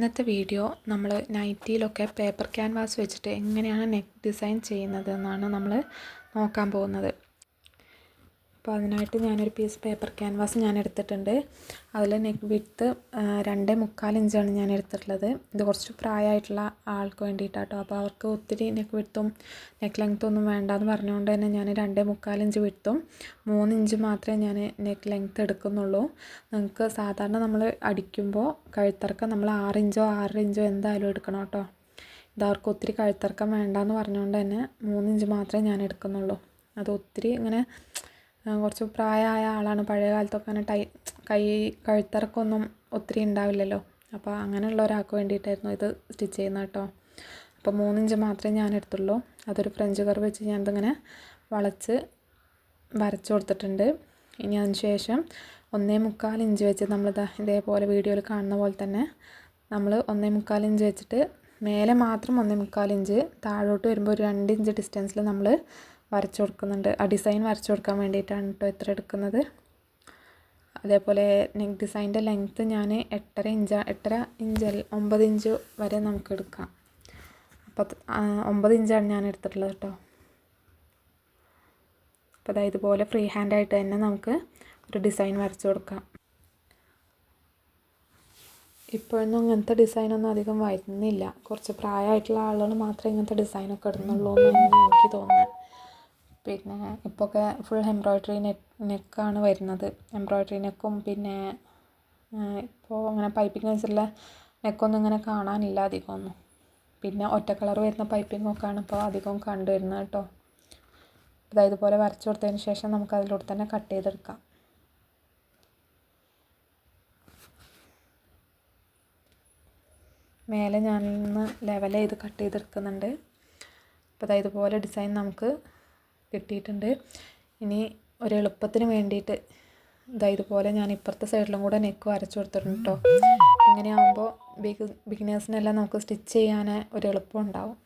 ഇന്നത്തെ വീഡിയോ നമ്മൾ നൈറ്റിയിലൊക്കെ paper canvas വെച്ചിട്ട് എങ്ങനെയാണ് നെക്ക് ഡിസൈൻ ചെയ്യുന്നത് എന്നാണ് നമ്മൾ നോക്കാൻ പോകുന്നത്. അപ്പോൾ അതിനായിട്ട് ഞാനൊരു പീസ് പേപ്പർ ക്യാൻവാസ് ഞാൻ എടുത്തിട്ടുണ്ട് അതിൽ നെക്ക് വിഡ്ത്ത് രണ്ടേ മുക്കാൽ ഇഞ്ചാണ് ഞാൻ എടുത്തിട്ടുള്ളത് ഇത് കുറച്ച് പ്രായമായിട്ടുള്ള ആൾക്ക് വേണ്ടിയിട്ടാട്ടോ. അപ്പോൾ അവർക്ക് ഒത്തിരി നെക്ക് വിത്തും നെക്ക് ലെങ്ത്തും ഒന്നും വേണ്ടാന്ന് പറഞ്ഞുകൊണ്ട് തന്നെ ഞാൻ രണ്ടേ മുക്കാൽ ഇഞ്ച് വിത്തും മൂന്ന് ഇഞ്ച് മാത്രമേ ഞാൻ നെക്ക് ലെങ്ത്ത് എടുക്കുന്നുള്ളൂ. നിങ്ങൾക്ക് സാധാരണ നമ്മൾ അടിക്കുമ്പോൾ കഴുത്തിറക്കം നമ്മൾ ആറ് ഇഞ്ചോ ആറര ഇഞ്ചോ എന്തായാലും എടുക്കണം കേട്ടോ. ഇത് അവർക്ക് ഒത്തിരി കഴുത്തിറക്കം വേണ്ടാന്ന് പറഞ്ഞുകൊണ്ട് തന്നെ മൂന്ന് ഇഞ്ച് മാത്രമേ ഞാൻ എടുക്കുന്നുള്ളൂ അത് ഒത്തിരി ഇങ്ങനെ കുറച്ച് പ്രായമായ ആളാണ്. പഴയ കാലത്തൊക്കെ അങ്ങനെ ടൈ കൈ കഴുത്തിറക്കമൊന്നും ഒത്തിരി ഉണ്ടാവില്ലല്ലോ. അപ്പോൾ അങ്ങനെയുള്ള ഒരാൾക്ക് വേണ്ടിയിട്ടായിരുന്നു ഇത് സ്റ്റിച്ച് ചെയ്യുന്നത് കേട്ടോ. അപ്പോൾ മൂന്നിഞ്ച് മാത്രമേ ഞാൻ എടുത്തുള്ളൂ. അതൊരു ഫ്രഞ്ച് കർവ് വെച്ച് ഞാൻ ഇതിങ്ങനെ വളച്ച് വരച്ചു കൊടുത്തിട്ടുണ്ട്. ഇനി അതിന് ശേഷം ഒന്നേ മുക്കാൽ ഇഞ്ച് വെച്ച് നമ്മൾ ഇതേപോലെ വീഡിയോയിൽ കാണുന്ന പോലെ തന്നെ നമ്മൾ ഒന്നേ മുക്കാൽ ഇഞ്ച് വെച്ചിട്ട് മേലെ മാത്രം ഒന്നേ മുക്കാൽ ഇഞ്ച് താഴോട്ട് വരുമ്പോൾ ഒരു രണ്ട് ഇഞ്ച് ഡിസ്റ്റൻസിൽ നമ്മൾ വരച്ചു കൊടുക്കുന്നുണ്ട്. ആ ഡിസൈൻ വരച്ചു കൊടുക്കാൻ വേണ്ടിയിട്ടാണ് കേട്ടോ ഇത്ര എടുക്കുന്നത്. അതേപോലെ നെക്ക് ഡിസൈന്റെ ലെങ്ത്ത് ഞാൻ എട്ടര ഇഞ്ച് എട്ടര ഇഞ്ച് ഒമ്പത് ഇഞ്ച് വരെ നമുക്ക് എടുക്കാം. അപ്പോൾ ഒമ്പത് ഇഞ്ചാണ് ഞാൻ എടുത്തിട്ടുള്ളത് കേട്ടോ അപ്പോൾ അതായത് ഇതുപോലെ ഫ്രീ ഹാൻഡായിട്ട് തന്നെ നമുക്ക് ഒരു ഡിസൈൻ വരച്ചു കൊടുക്കാം. ഇപ്പോഴൊന്നും ഇങ്ങനത്തെ ഡിസൈനൊന്നും അധികം വരുന്നില്ല. കുറച്ച് പ്രായമായിട്ടുള്ള ആളുകൾ മാത്രമേ ഇങ്ങനത്തെ ഡിസൈനൊക്കെ ഇടുന്നുള്ളൂ എന്നാണ് എനിക്ക് തോന്നുന്നത്. പിന്നെ ഇപ്പോഴൊക്കെ ഫുൾ എംബ്രോയ്ഡറി നെക്ക് നെക്കാണ് വരുന്നത്. എംബ്രോയ്ഡറി നെക്കും പിന്നെ ഇപ്പോൾ അങ്ങനെ പൈപ്പിംഗ് വെച്ചുള്ള നെക്കൊന്നും ഇങ്ങനെ കാണാനില്ല അധികം. അധികമൊന്നും പിന്നെ ഒറ്റ കളർ വരുന്ന പൈപ്പിംഗ് പൈപ്പിങ്ങൊക്കെയാണ് ഇപ്പോൾ അധികം കണ്ടുവരുന്നത് കേട്ടോ. അതായത് ഇതുപോലെ വരച്ചു കൊടുത്തതിന് ശേഷം നമുക്ക് അതിലൂടെ തന്നെ കട്ട് ചെയ്തെടുക്കാം. മേലെ ഞാനിന്ന് ലെവൽ ചെയ്ത് കട്ട് ചെയ്തെടുക്കുന്നുണ്ട്. അപ്പോൾ അതായത് ഇതുപോലെ ഡിസൈൻ നമുക്ക് കിട്ടിയിട്ടുണ്ട്. ഇനി ഒരു എളുപ്പത്തിന് വേണ്ടിയിട്ട് ഇതാ ഇതുപോലെ ഞാൻ ഇപ്പുറത്തെ സൈഡിലും കൂടെ നെക്ക് വരച്ചു കൊടുത്തിട്ടുണ്ട് കേട്ടോ ഇങ്ങനെയാകുമ്പോൾ ബിഗ് ബിഗിനേഴ്സിനെല്ലാം നമുക്ക് സ്റ്റിച്ച് ചെയ്യാൻ ഒരു എളുപ്പം ഉണ്ടാവും.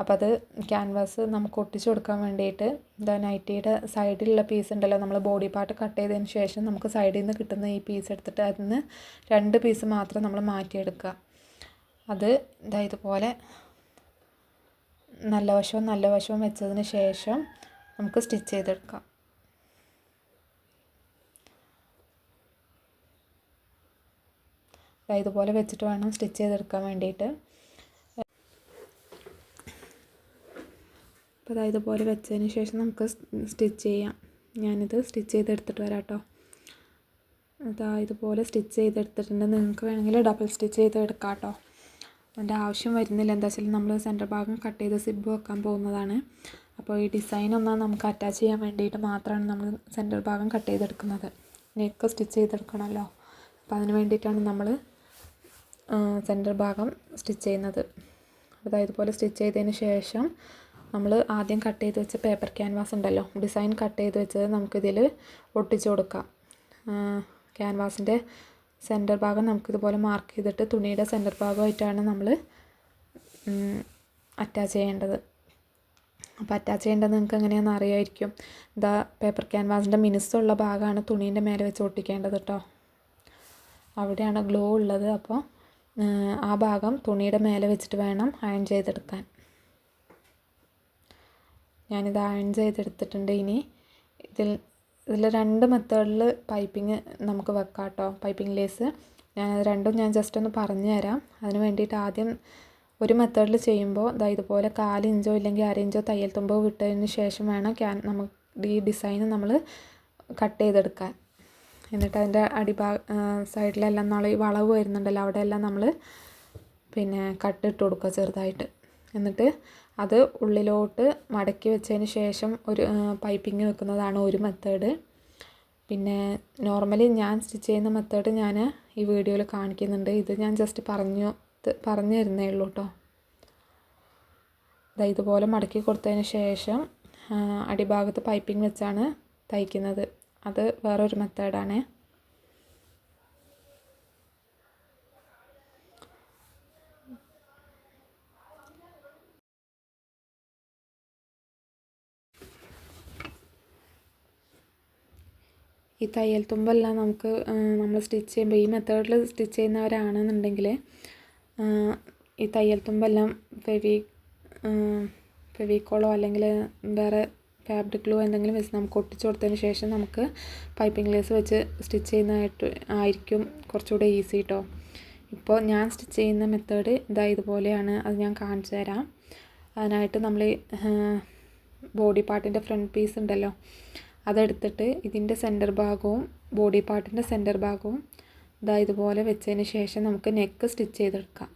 അപ്പോൾ അത് ക്യാൻവാസ് നമുക്ക് ഒട്ടിച്ചു കൊടുക്കാൻ വേണ്ടിയിട്ട് ഇതാ നൈറ്റിയുടെ സൈഡിലുള്ള പീസ് ഉണ്ടല്ലോ നമ്മൾ ബോഡി പാർട്ട് കട്ട് ചെയ്തതിന് ശേഷം നമുക്ക് സൈഡിൽ നിന്ന് കിട്ടുന്ന ഈ പീസ് എടുത്തിട്ട് അതിൽ നിന്ന് രണ്ട് പീസ് മാത്രം നമ്മൾ മാറ്റിയെടുക്കുക. അത് ഇതാ ഇതുപോലെ നല്ല വശവും നല്ല വശവും വെച്ചതിന് ശേഷം നമുക്ക് സ്റ്റിച്ച് ചെയ്തെടുക്കാം. ഇതുപോലെ വെച്ചിട്ട് വേണം സ്റ്റിച്ച് ചെയ്തെടുക്കാൻ വേണ്ടിയിട്ട്. അപ്പോൾ അതായത് ഇതുപോലെ വെച്ചതിന് ശേഷം നമുക്ക് സ്റ്റിച്ച് ചെയ്യാം. ഞാനിത് സ്റ്റിച്ച് ചെയ്തെടുത്തിട്ട് വരാം കേട്ടോ അതാ ഇതുപോലെ സ്റ്റിച്ച് ചെയ്തെടുത്തിട്ടുണ്ട്. നിങ്ങൾക്ക് വേണമെങ്കിൽ ഡബിൾ സ്റ്റിച്ച് ചെയ്ത് എടുക്കാം കേട്ടോ അതിന്റെ ആവശ്യം വരുന്നില്ല. എന്താ വെച്ചാൽ നമ്മൾ സെന്റർ ഭാഗം കട്ട് ചെയ്ത് സിബ് വെക്കാൻ പോകുന്നതാണ്. അപ്പോൾ ഈ ഡിസൈൻ ഒന്ന് നമുക്ക് അറ്റാച്ച് ചെയ്യാൻ വേണ്ടിയിട്ട് മാത്രമാണ് നമ്മൾ സെന്റർ ഭാഗം കട്ട് ചെയ്തെടുക്കുന്നത്. നെക്ക് സ്റ്റിച്ച് ചെയ്തെടുക്കണമല്ലോ. അപ്പോൾ അതിന് വേണ്ടിയിട്ടാണ് നമ്മൾ സെന്റർ ഭാഗം സ്റ്റിച്ച് ചെയ്യുന്നത്. അതായത് ഇതുപോലെ സ്റ്റിച്ച് ചെയ്തതിന് ശേഷം നമ്മൾ ആദ്യം കട്ട് ചെയ്ത് വെച്ച പേപ്പർ ക്യാൻവാസ് ഉണ്ടല്ലോ. ഡിസൈൻ കട്ട് ചെയ്ത് വെച്ചത് നമുക്കിതിൽ ഒട്ടിച്ചു കൊടുക്കാം. ക്യാൻവാസിന്റെ സെന്റർ ഭാഗം നമുക്കിതുപോലെ മാർക്ക് ചെയ്തിട്ട് തുണിയുടെ സെന്റർ ഭാഗമായിട്ടാണ് നമ്മൾ അറ്റാച്ച് ചെയ്യേണ്ടത്. അപ്പോൾ അറ്റാച്ച് ചെയ്യേണ്ടത് നിങ്ങൾക്ക് എങ്ങനെയാണെന്ന് അറിയാമായിരിക്കും ഇതാ പേപ്പർ ക്യാൻവാസിന്റെ മിനുസുള്ള ഭാഗമാണ് തുണീന്റെ മേലെ വെച്ച് ഒട്ടിക്കേണ്ടത് കേട്ടോ അവിടെയാണ് ഗ്ലോ ഉള്ളത്. അപ്പോൾ ആ ഭാഗം തുണിയുടെ മേലെ വെച്ചിട്ട് വേണം അയൺ ചെയ്തെടുക്കാൻ. ഞാനിത് അയൺ ചെയ്തെടുത്തിട്ടുണ്ട് ഇനി. ഇതിൽ ഇതിൽ രണ്ട് മെത്തേഡിൽ പൈപ്പിംഗ് നമുക്ക് വെക്കാം കേട്ടോ പൈപ്പിംഗ് ലേസ് ഞാൻ രണ്ടും ഞാൻ ജസ്റ്റ് ഒന്ന് പറഞ്ഞു തരാം അതിന് വേണ്ടിയിട്ട് ആദ്യം ഒരു മെത്തേഡിൽ ചെയ്യുമ്പോൾ ഇതാ ഇതുപോലെ കാലിഞ്ചോ ഇല്ലെങ്കിൽ അരയിഞ്ചോ തയ്യൽ തുമ്പോ വിട്ടതിന് ശേഷം വേണം ക്യാൻ നമുക്ക് ഈ ഡിസൈൻ നമ്മൾ കട്ട് ചെയ്തെടുക്കാൻ. എന്നിട്ട് അതിന്റെ അടിഭാഗ സൈഡിലെല്ലാം നമ്മൾ ഈ വളവ് വരുന്നുണ്ടല്ലോ അവിടെയെല്ലാം നമ്മൾ പിന്നെ കട്ട് ഇട്ട് കൊടുക്കുക ചെറുതായിട്ട്. എന്നിട്ട് അത് ഉള്ളിലോട്ട് മടക്കി വെച്ചതിന് ശേഷം ഒരു പൈപ്പിംഗ് വെക്കുന്നതാണ് ഒരു മെത്തേഡ് പിന്നെ നോർമലി ഞാൻ സ്റ്റിച്ച് ചെയ്യുന്ന മെത്തേഡ് ഞാൻ ഈ വീഡിയോയിൽ കാണിക്കുന്നുണ്ട്. ഇത് ഞാൻ ജസ്റ്റ് പറഞ്ഞു പറഞ്ഞു തരുന്നേ ഉള്ളൂ കേട്ടോ ഇതുപോലെ മടക്കി കൊടുത്തതിന് ശേഷം അടിഭാഗത്ത് പൈപ്പിംഗ് വെച്ചാണ് തയ്ക്കുന്നത്. അത് വേറൊരു മെത്തേഡാണ്. ഈ തയ്യൽ തുമ്പെല്ലാം നമുക്ക് നമ്മൾ സ്റ്റിച്ച് ചെയ്യുമ്പോൾ ഈ മെത്തേഡിൽ സ്റ്റിച്ച് ചെയ്യുന്നവരാണെന്നുണ്ടെങ്കിൽ ഈ തയ്യൽ തുമ്പെല്ലാം ഫെവി ഫെവിക്കോളോ അല്ലെങ്കിൽ വേറെ ഫാബ്രിക് ഗ്ലൂ എന്തെങ്കിലും വെച്ച് നമുക്ക് ഒട്ടിച്ചു കൊടുത്തതിന് ശേഷം നമുക്ക് പൈപ്പിംഗ് ലേസ് വെച്ച് സ്റ്റിച്ച് ചെയ്യുന്നതായിട്ട് ആയിരിക്കും കുറച്ചുകൂടെ ഈസി കേട്ടോ ഇപ്പോൾ ഞാൻ സ്റ്റിച്ച് ചെയ്യുന്ന മെത്തേഡ് ഇതാ ഇതുപോലെയാണ്. അത് ഞാൻ കാണിച്ചു തരാം. അതിനായിട്ട് നമ്മൾ ബോഡി പാർട്ടിന്റെ ഫ്രണ്ട് പീസ് ഉണ്ടല്ലോ. അതെടുത്തിട്ട് ഇതിന്റെ സെന്റർ ഭാഗവും ബോഡി പാർട്ടിന്റെ സെന്റർ ഭാഗവും ഇതാ ഇതുപോലെ വെച്ചതിന് ശേഷം നമുക്ക് നെക്ക് സ്റ്റിച്ച് ചെയ്തെടുക്കാം.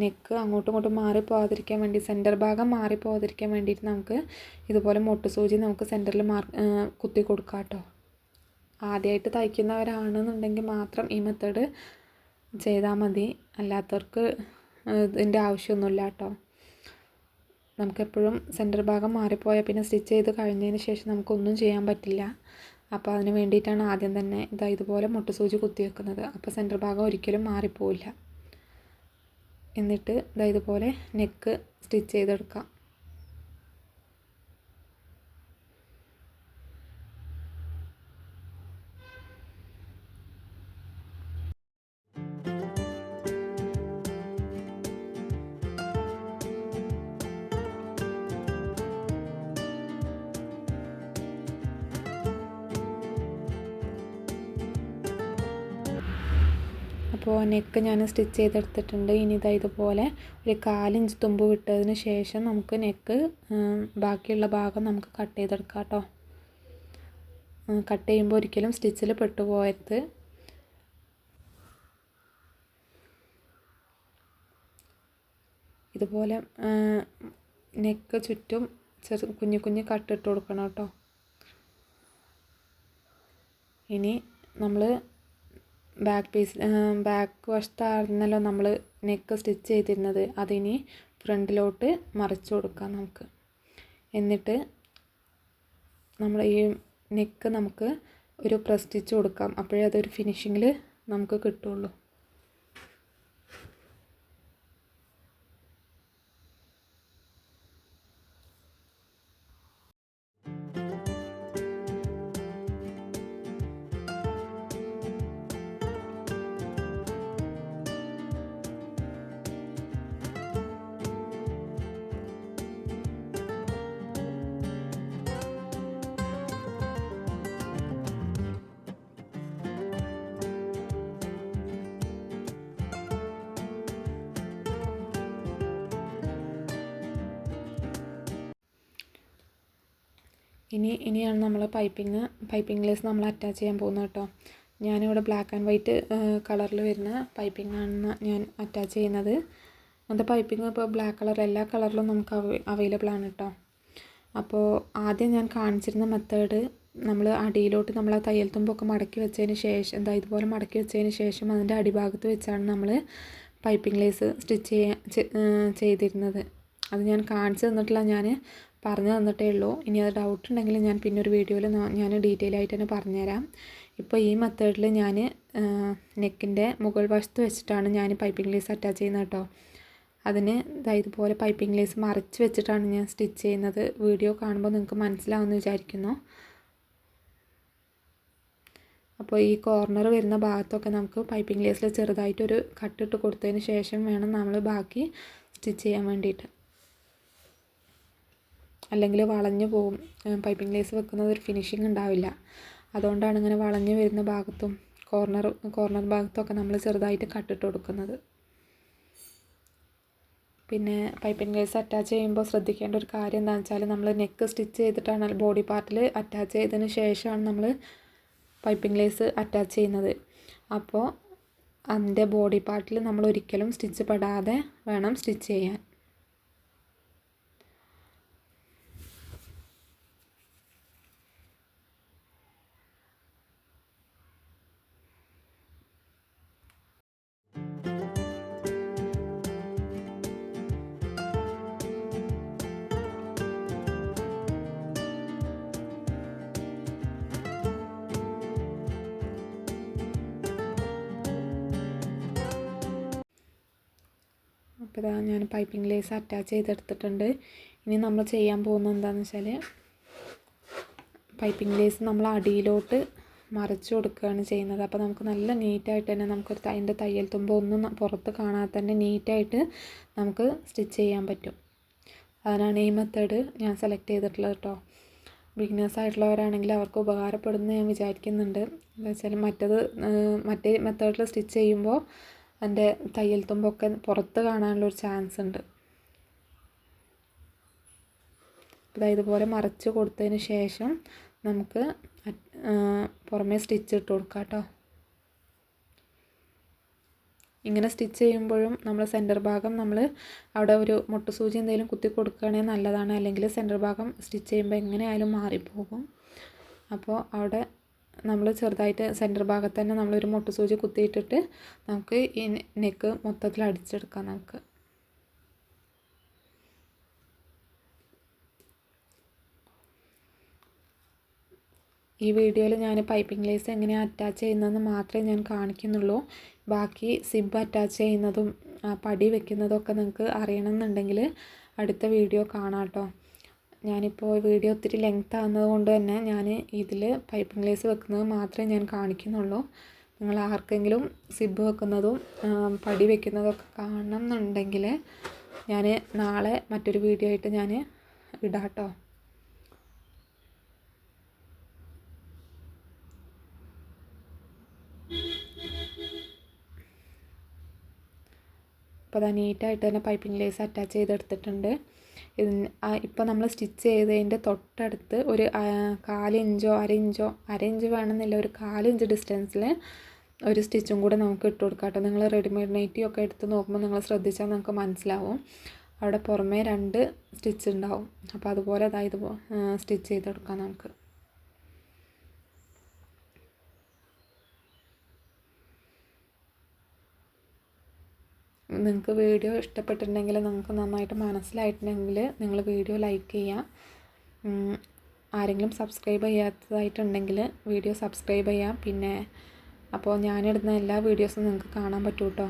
നെക്ക് അങ്ങോട്ടും ഇങ്ങോട്ടും മാറിപ്പോകാതിരിക്കാൻ വേണ്ടി സെന്റർ ഭാഗം മാറിപ്പോകാതിരിക്കാൻ വേണ്ടിയിട്ട് നമുക്ക് ഇതുപോലെ സൂചി നമുക്ക് സെന്ററിൽ മാർ കുത്തി കൊടുക്കാം കേട്ടോ ആദ്യമായിട്ട് തയ്ക്കുന്നവരാണെന്നുണ്ടെങ്കിൽ മാത്രം ഈ മെത്തേഡ് ചെയ്താൽ മതി. അല്ലാത്തവർക്ക് ഇതിന്റെ ആവശ്യമൊന്നുമില്ല കേട്ടോ നമുക്കെപ്പോഴും സെന്റർ ഭാഗം മാറിപ്പോയാൽ പിന്നെ സ്റ്റിച്ച് ചെയ്ത് കഴിഞ്ഞതിന് ശേഷം നമുക്കൊന്നും ചെയ്യാൻ പറ്റില്ല. അപ്പോൾ അതിന് വേണ്ടിയിട്ടാണ് ആദ്യം തന്നെ ഇതാ ഇതുപോലെ സൂചി കുത്തി വെക്കുന്നത്. അപ്പോൾ സെന്റർ ഭാഗം ഒരിക്കലും മാറിപ്പോവില്ല. എന്നിട്ട് ഇതാ ഇതുപോലെ നെക്ക് സ്റ്റിച്ച് ചെയ്തെടുക്കാം. അപ്പോൾ നെക്ക് ഞാൻ സ്റ്റിച്ച് ചെയ്തെടുത്തിട്ടുണ്ട്. ഇനി ഇതാ ഇതുപോലെ ഒരു കാലിഞ്ച് തുമ്പ് വിട്ടതിന് ശേഷം നമുക്ക് നെക്ക് ബാക്കിയുള്ള ഭാഗം നമുക്ക് കട്ട് ചെയ്തെടുക്കാം കേട്ടോ. കട്ട് ചെയ്യുമ്പോൾ ഒരിക്കലും സ്റ്റിച്ചിൽ പെട്ടുപോകരുത്. ഇതുപോലെ നെക്ക് ചുറ്റും ചെറു കുഞ്ഞു കുഞ്ഞു കട്ടിട്ട് കൊടുക്കണം കേട്ടോ. ഇനി നമ്മൾ ബാക്ക് പീസ് ബാക്ക് വശത്തായിരുന്നല്ലോ നമ്മൾ നെക്ക് സ്റ്റിച്ച് ചെയ്തിരുന്നത്. അതിനി ഫ്രണ്ടിലോട്ട് മറിച്ച് കൊടുക്കാം നമുക്ക്. എന്നിട്ട് നമ്മൾ ഈ നെക്ക് നമുക്ക് ഒരു പ്രസ് സ്റ്റിച്ച് കൊടുക്കാം. അപ്പോഴേ അതൊരു ഫിനിഷിങ്ങിൽ നമുക്ക് കിട്ടുള്ളൂ. ഇനി ഇനിയാണ് നമ്മൾ പൈപ്പിംഗ് പൈപ്പിംഗ് ലേസ് നമ്മൾ അറ്റാച്ച് ചെയ്യാൻ പോകുന്നത് കേട്ടോ. ഞാനിവിടെ ബ്ലാക്ക് ആൻഡ് വൈറ്റ് കളറിൽ വരുന്ന പൈപ്പിംഗ് ആണ് ഞാൻ അറ്റാച്ച് ചെയ്യുന്നത്. അത് പൈപ്പിംഗ് ഇപ്പോൾ ബ്ലാക്ക് കളർ എല്ലാ കളറിലും നമുക്ക് അവൈലബിൾ ആണ് കേട്ടോ. അപ്പോൾ ആദ്യം ഞാൻ കാണിച്ചിരുന്ന മെത്തേഡ് നമ്മൾ അടിയിലോട്ട് നമ്മൾ ആ തയ്യൽ തുമ്പൊക്കെ മടക്കി വെച്ചതിന് ശേഷം എന്താ ഇതുപോലെ മടക്കി വെച്ചതിന് ശേഷം അതിന്റെ അടിഭാഗത്ത് വെച്ചാണ് നമ്മൾ പൈപ്പിംഗ് ലേസ് സ്റ്റിച്ച് ചെയ്യാൻ ചെയ്തിരുന്നത്. അത് ഞാൻ കാണിച്ചു തന്നിട്ടില്ല ഞാൻ പറഞ്ഞു തന്നിട്ടേ ഉള്ളൂ. ഇനി അത് ഡൗട്ട് ഉണ്ടെങ്കിൽ ഞാൻ പിന്നെ ഒരു വീഡിയോയിൽ ഞാൻ ഡീറ്റെയിൽ ആയിട്ട് തന്നെ പറഞ്ഞുതരാം. ഇപ്പോൾ ഈ മെത്തേഡിൽ ഞാൻ നെക്കിന്റെ മുകൾ വശത്ത് വെച്ചിട്ടാണ് ഞാൻ പൈപ്പിംഗ് ലേസ് അറ്റാച്ച് ചെയ്യുന്നത് കേട്ടോ അതിന് ഇതുപോലെ പൈപ്പിംഗ് ലേസ് മറിച്ച് വെച്ചിട്ടാണ് ഞാൻ സ്റ്റിച്ച് ചെയ്യുന്നത്. വീഡിയോ കാണുമ്പോൾ നിങ്ങൾക്ക് മനസ്സിലാവുമെന്ന് വിചാരിക്കുന്നു. അപ്പോൾ ഈ കോർണർ വരുന്ന ഭാഗത്തൊക്കെ നമുക്ക് പൈപ്പിംഗ് ലേസിൽ ചെറുതായിട്ടൊരു കട്ടിട്ട് കൊടുത്തതിന് ശേഷം വേണം നമ്മൾ ബാക്കി സ്റ്റിച്ച് ചെയ്യാൻ വേണ്ടിയിട്ട്. അല്ലെങ്കിൽ വളഞ്ഞു പോകും. പൈപ്പിംഗ് ലേസ് വെക്കുന്നത് ഒരു ഫിനിഷിങ് ഉണ്ടാവില്ല. അതുകൊണ്ടാണ് ഇങ്ങനെ വളഞ്ഞു വരുന്ന ഭാഗത്തും കോർണർ കോർണർ ഭാഗത്തൊക്കെ നമ്മൾ ചെറുതായിട്ട് കട്ടിട്ട് കൊടുക്കുന്നത്. പിന്നെ പൈപ്പിംഗ് ലേസ് അറ്റാച്ച് ചെയ്യുമ്പോൾ ശ്രദ്ധിക്കേണ്ട ഒരു കാര്യം എന്താണെന്ന് വെച്ചാൽ നമ്മൾ നെക്ക് സ്റ്റിച്ച് ചെയ്തിട്ടാണ് ബോഡി പാർട്ടിൽ അറ്റാച്ച് ചെയ്തതിന് ശേഷമാണ് നമ്മൾ പൈപ്പിംഗ് ലേസ് അറ്റാച്ച് ചെയ്യുന്നത്. അപ്പോൾ അതിന്റെ ബോഡി പാർട്ടിൽ നമ്മൾ ഒരിക്കലും സ്റ്റിച്ച് പെടാതെ വേണം സ്റ്റിച്ച് ചെയ്യാൻ. അപ്പോൾ ഇതാ ഞാൻ പൈപ്പിംഗ് ലേസ് അറ്റാച്ച് ചെയ്തെടുത്തിട്ടുണ്ട്. ഇനി നമ്മൾ ചെയ്യാൻ പോകുന്നത് എന്താണെന്ന് വെച്ചാൽ പൈപ്പിംഗ് ലേസ് നമ്മൾ അടിയിലോട്ട് മറിച്ച് കൊടുക്കുകയാണ് ചെയ്യുന്നത്. അപ്പോൾ നമുക്ക് നല്ല നീറ്റായിട്ട് തന്നെ നമുക്കൊരു അതിന്റെ തയ്യൽ തുമ്പ് ഒന്നും പുറത്ത് കാണാതെ തന്നെ നീറ്റായിട്ട് നമുക്ക് സ്റ്റിച്ച് ചെയ്യാൻ പറ്റും. അതിനാണ് ഈ മെത്തേഡ് ഞാൻ സെലക്ട് ചെയ്തിട്ടുള്ളത് കേട്ടോ ബിഗിനേഴ്സ് ആയിട്ടുള്ളവരാണെങ്കിൽ അവർക്ക് ഉപകാരപ്പെടുമെന്ന് ഞാൻ വിചാരിക്കുന്നുണ്ട്. എന്താ വെച്ചാൽ മറ്റത് മറ്റേ മെത്തേഡിൽ സ്റ്റിച്ച് ചെയ്യുമ്പോൾ അതിന്റെ തയ്യൽ തുമ്പൊക്കെ പുറത്ത് കാണാനുള്ളൊരു ചാൻസ് ഉണ്ട്. അപ്പോൾ ഇതുപോലെ മറച്ച് കൊടുത്തതിന് ശേഷം നമുക്ക് പുറമേ സ്റ്റിച്ച് ഇട്ട് കൊടുക്കാം കേട്ടോ. ഇങ്ങനെ സ്റ്റിച്ച് ചെയ്യുമ്പോഴും നമ്മൾ സെന്റർ ഭാഗം നമ്മൾ അവിടെ ഒരു മുട്ടുസൂചി എന്തെങ്കിലും കുത്തി കൊടുക്കുകയാണെങ്കിൽ നല്ലതാണ്. അല്ലെങ്കിൽ സെന്റർ ഭാഗം സ്റ്റിച്ച് ചെയ്യുമ്പോൾ എങ്ങനെയായാലും മാറിപ്പോകും. അപ്പോൾ അവിടെ നമ്മൾ ചെറുതായിട്ട് സെന്റർ ഭാഗത്ത് തന്നെ നമ്മളൊരു മുട്ട സൂചി കുത്തിയിട്ടിട്ട് നമുക്ക് ഈ നെക്ക് മൊത്തത്തിൽ അടിച്ചെടുക്കാം നമുക്ക്. ഈ വീഡിയോയിൽ ഞാൻ പൈപ്പിംഗ് ലേസ് എങ്ങനെയാണ് അറ്റാച്ച് ചെയ്യുന്നതെന്ന് മാത്രമേ ഞാൻ കാണിക്കുന്നുള്ളൂ. ബാക്കി സിബ് അറ്റാച്ച് ചെയ്യുന്നതും പടി വെക്കുന്നതും ഒക്കെ നിങ്ങൾക്ക് അറിയണമെന്നുണ്ടെങ്കിൽ അടുത്ത വീഡിയോ കാണാം കേട്ടോ. ഞാനിപ്പോൾ വീഡിയോ ഒത്തിരി ലെങ്ത് ആകുന്നത് കൊണ്ട് തന്നെ ഞാൻ ഇതിൽ പൈപ്പിംഗ് ലേസ് വെക്കുന്നത് മാത്രമേ ഞാൻ കാണിക്കുന്നുള്ളൂ. നിങ്ങൾ ആർക്കെങ്കിലും സിബ് വെക്കുന്നതും പടി വെക്കുന്നതൊക്കെ കാണണം എന്നുണ്ടെങ്കിൽ ഞാൻ നാളെ മറ്റൊരു വീഡിയോ ആയിട്ട് ഞാൻ ഇടാട്ടോ. അപ്പോൾ അത് നീറ്റായിട്ട് തന്നെ പൈപ്പിംഗ് ലേസ് അറ്റാച്ച് ചെയ്തെടുത്തിട്ടുണ്ട്. ഇപ്പോൾ നമ്മൾ സ്റ്റിച്ച് ചെയ്തതിന്റെ തൊട്ടടുത്ത് ഒരു കാലിഞ്ചോ അര ഇഞ്ചോ അര ഇഞ്ച് വേണമെന്നില്ല ഒരു കാലിഞ്ച് ഡിസ്റ്റൻസിൽ ഒരു സ്റ്റിച്ചും കൂടെ നമുക്ക് ഇട്ട് കൊടുക്കാം കേട്ടോ. നിങ്ങൾ റെഡിമെയ്ഡ് നൈറ്റി ഒക്കെ എടുത്ത് നോക്കുമ്പോൾ നിങ്ങൾ ശ്രദ്ധിച്ചാൽ നമുക്ക് മനസ്സിലാവും. അവിടെ പുറമേ രണ്ട് സ്റ്റിച്ച് ഉണ്ടാവും. അപ്പോൾ അതുപോലെ അതായത് സ്റ്റിച്ച് ചെയ്തെടുക്കാം നമുക്ക്. നിങ്ങൾക്ക് വീഡിയോ ഇഷ്ടപ്പെട്ടിട്ടുണ്ടെങ്കിൽ നിങ്ങൾക്ക് നന്നായിട്ട് മനസ്സിലായിട്ടുണ്ടെങ്കിൽ നിങ്ങൾ വീഡിയോ ലൈക്ക് ചെയ്യുക. ആരെങ്കിലും സബ്സ്ക്രൈബ് ചെയ്യാത്തതായിട്ടുണ്ടെങ്കിൽ വീഡിയോ സബ്സ്ക്രൈബ് ചെയ്യാം പിന്നെ അപ്പോൾ ഞാനിടുന്ന എല്ലാ വീഡിയോസും നിങ്ങൾക്ക് കാണാൻ പറ്റും കേട്ടോ